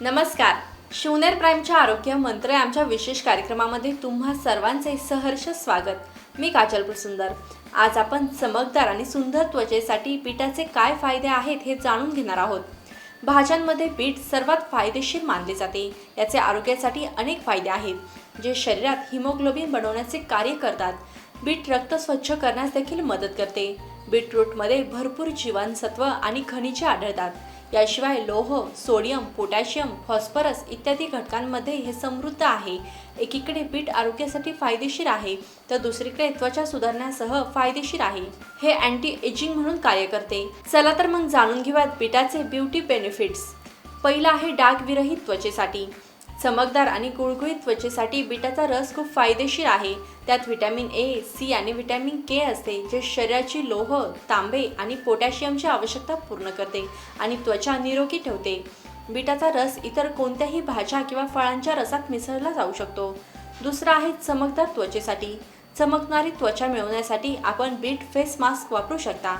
नमस्कार. शिवनेर प्राईमच्या आरोग्य मंत्र आमच्या विशेष कार्यक्रमामध्ये तुम्हा सर्वांचे सहर्ष स्वागत. मी काजल सुंदर आज आपण चमकदार आणि सुंदर त्वचेसाठी बीटाचे काय फायदे आहेत हे जाणून घेणार आहोत. भाज्यांमध्ये बीट सर्वात फायदेशीर मानले जाते. याचे आरोग्यासाठी अनेक फायदे आहेत. जे शरीरात हिमोग्लोबिन बनवण्याचे कार्य करतात. बीट रक्त स्वच्छ करण्यास देखील मदत करते. बीटरूटमध्ये भरपूर जीवनसत्व आणि खनिजे आढळतात. याशिवाय लोह सोडियम पोटॅशियम फॉस्फरस इत्यादी घटकांमध्ये हे समृद्ध आहे. एकीकडे बीट आरोग्यासाठी फायदेशीर आहे तर दुसरीकडे त्वचा सुधारण्यासह फायदेशीर आहे. हे अँटी एजिंग म्हणून कार्य करते. चला तर मग जाणून घेऊयात बीटाचे ब्युटी बेनिफिट्स. पहिला आहे डाग विरहित त्वचेसाठी. चमकदार आणि गुळगुळीत त्वचेसाठी बीटाचा रस खूप फायदेशीर आहे. त्यात व्हिटॅमिन ए सी आणि व्हिटॅमिन के असते जे शरीराची लोह तांबे आणि पोटॅशियमची आवश्यकता पूर्ण करते आणि त्वचा निरोगी ठेवते. बीटाचा रस इतर कोणत्याही भाज्या किंवा फळांच्या रसात मिसळला जाऊ शकतो. दुसरा आहे चमकदार त्वचेसाठी. चमकणारी त्वचा मिळवण्यासाठी आपण बीट फेस मास्क वापरू शकता.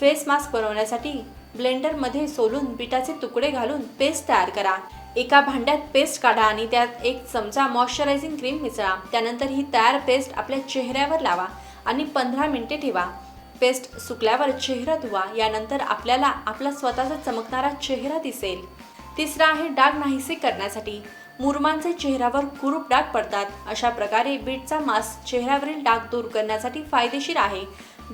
फेस मास्क बनवण्यासाठी ब्लेंडरमध्ये सोलून बीटाचे तुकडे घालून पेस्ट तयार करा. एका भांड्यात पेस्ट काढा आणि त्यात एक चमचा मॉइश्चरायझिंग क्रीम मिसळा. त्यानंतर ही तयार पेस्ट आपल्या चेहऱ्यावर लावा आणि पंधरा मिनिटे ठेवा. पेस्ट सुकल्यावर चेहरा धुवा. यानंतर आपल्याला आपला स्वतःचा चमकणारा चेहरा दिसेल. तिसरा आहे डाग नाहीसे करण्यासाठी. मुरमांचे चेहऱ्यावर कुरूप डाग पडतात. अशा प्रकारे बीटचा मास्क चेहऱ्यावरील डाग दूर करण्यासाठी फायदेशीर आहे.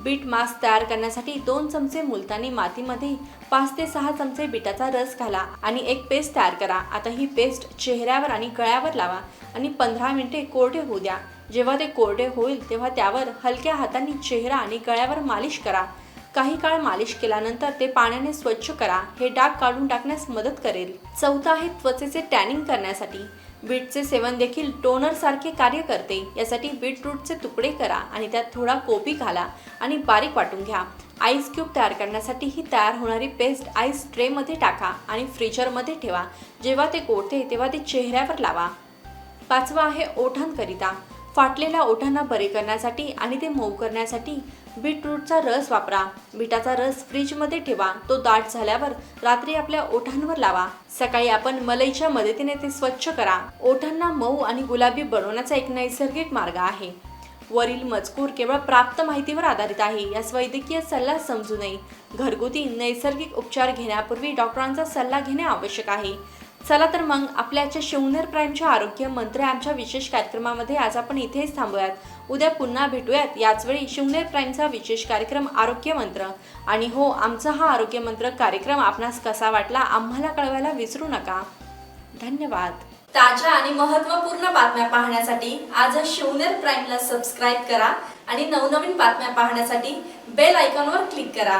बीट मास्क तयार करण्यासाठी दोन चमचे मुलतानी मातीमध्ये पाच ते सहा चमचे बीटाचा रस घाला आणि एक पेस्ट तयार करा. आता ही पेस्ट चेहऱ्यावर आणि गळ्यावर लावा आणि पंधरा मिनिटे कोरडे होऊ द्या. जेव्हा ते कोरडे होईल तेव्हा त्यावर हलक्या हातांनी चेहरा आणि गळ्यावर मालिश करा. काही काळ मालिश केल्यानंतर ते पाण्याने स्वच्छ करा. हे डाग काढून टाकण्यास मदत करेल. चौथा आहे त्वचेचे टॅनिंग करण्यासाठी बीटचे सेवन देखील टोनरसारखे कार्य करते. यासाठी बीटरूटचे तुकडे करा आणि त्यात थोडा कोबी घाला आणि बारीक वाटून घ्या. आईस क्यूब तयार करण्यासाठी ही तयार होणारी पेस्ट आईस ट्रेमध्ये टाका आणि फ्रीजरमध्ये ठेवा. जेव्हा ते गोडते तेव्हा ते चेहऱ्यावर लावा. पाचवा आहे ओठांकरिता. फाटलेल्या ओठांना बरे करण्यासाठी आणि ते मऊ करण्यासाठी बीटरूटचा रस वापरा. बीटाचा रस फ्रीजमध्ये ठेवा. तो दाट झाल्यावर रात्री आपल्या ओठांवर लावा. सकाळी आपण मलईच्या मदतीने ते स्वच्छ करा. ओठांना मऊ आणि गुलाबी बनवण्याचा एक नैसर्गिक मार्ग आहे. वरील मजकूर केवळ प्राप्त माहितीवर आधारित आहे. यास वैद्यकीय सल्ला समजू नये. घरगुती नैसर्गिक उपचार घेण्यापूर्वी डॉक्टरांचा सल्ला घेणे आवश्यक आहे. चला तर मग आपल्याच्या शिवनेर प्राईमच्या आरोग्य मंत्री आमच्या विशेष कार्यक्रमामध्ये आज आपण इथेच थांबूयात. उद्या पुन्हा भेटूयात. याचवेळी शिवनेर प्राईमचा विशेष कार्यक्रम आरोग्य मंत्र. आणि हो आमचा हा आरोग्य मंत्र कार्यक्रम आपणास कसा वाटला आम्हाला कळवायला विसरू नका. धन्यवाद. ताज्या आणि महत्त्वपूर्ण बातम्या पाहण्यासाठी आज शिवनेर प्राईमला सबस्क्राईब करा आणि नवनवीन बातम्या पाहण्यासाठी बेल आयकॉनवर क्लिक करा.